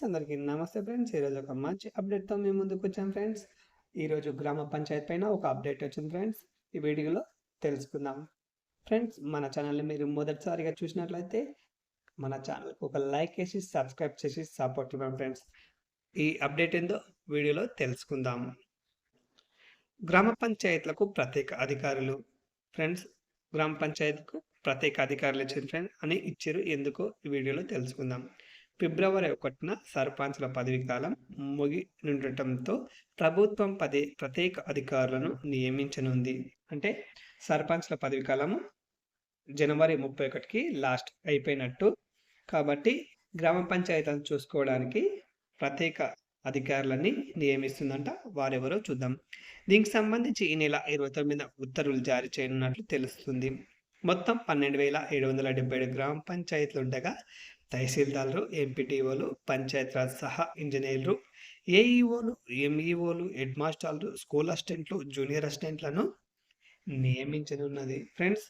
Friends అందరికీ నమస్తే friends. ఈరోజు ఒక మంచి అప్డేట్తో మేము ముందుకు వచ్చాం ఫ్రెండ్స్. ఈరోజు గ్రామ పంచాయత్ పైన ఒక అప్డేట్ వచ్చింది ఫ్రెండ్స్. ఈ వీడియోలో తెలుసుకుందాం. ఫ్రెండ్స్ మన ఛానల్ని మీరు మొదటిసారిగా చూసినట్లయితే మన ఛానల్కి ఒక లైక్ వేసి సబ్స్క్రైబ్ చేసి సపోర్ట్ ఇవ్వండి ఫ్రెండ్స్. ఈ అప్డేట్ ఏందో వీడియోలో తెలుసుకుందాం. గ్రామ పంచాయతీలకు ప్రత్యేక అధికారులు. ఫ్రెండ్స్ గ్రామ పంచాయతీకు ప్రత్యేక అధికారులు ఇచ్చిన ఫ్రెండ్స్ అని ఇచ్చారు. ఎందుకో ఈ వీడియోలో తెలుసుకుందాం. ఫిబ్రవరి ఒకటిన సర్పంచ్ల పదవి కాలం ముగినుండటంతో ప్రభుత్వం పదే ప్రత్యేక అధికారులను నియమించనుంది. అంటే సర్పంచ్ల పదవి కాలము జనవరి ముప్పై ఒకటికి లాస్ట్ అయిపోయినట్టు. కాబట్టి గ్రామ పంచాయతీలను చూసుకోవడానికి ప్రత్యేక అధికారులని నియమిస్తుందంట వారెవరో చూద్దాం. దీనికి సంబంధించి ఈ నెల ఇరవై తొమ్మిది ఉత్తర్వులు జారీ చేయనున్నట్లు తెలుస్తుంది. మొత్తం పన్నెండు వేల ఏడు వందల డెబ్బై ఏడు గ్రామ పంచాయతీలు ఉండగా తహసీల్దార్లు ఎంపీటీఓలు పంచాయతీరాజ్ సహా ఇంజనీర్లు ఏఈఓలు ఎంఈఓలు హెడ్ మాస్టర్లు స్కూల్ అసిస్టెంట్లు జూనియర్ అసిస్టెంట్లను నియమించనున్నది. ఫ్రెండ్స్